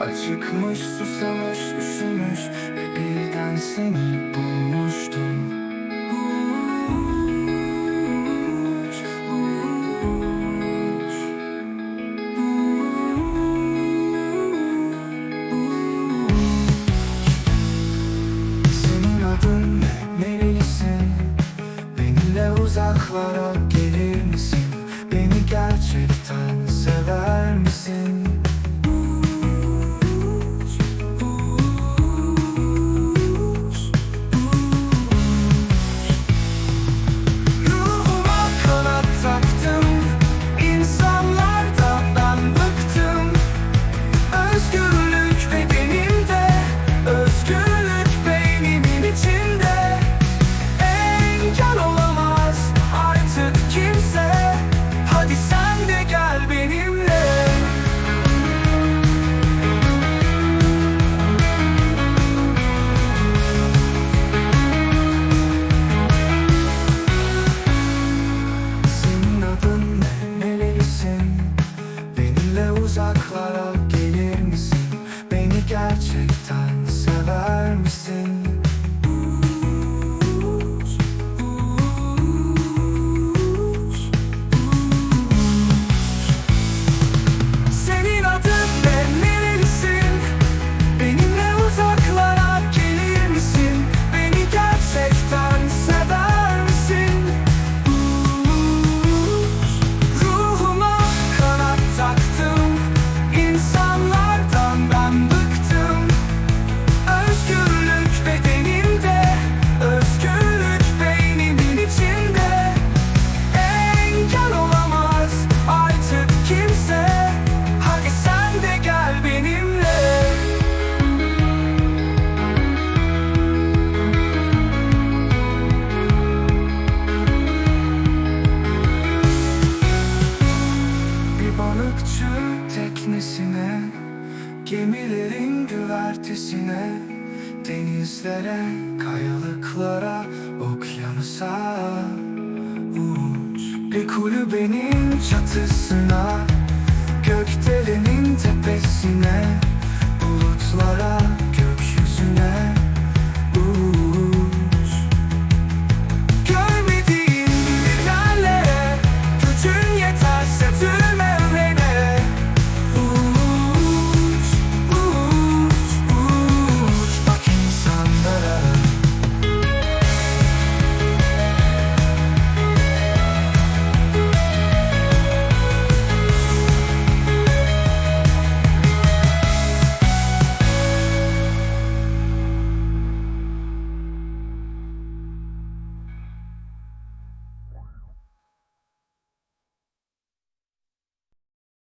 Acıkmış susamış üşümüş Ve birden seni bulmuştum. Gecelerin güvertesine Denizlere, kayalıklara, okyanusa. Uç bir kulübenin çatısına Gökdelenin tepesine.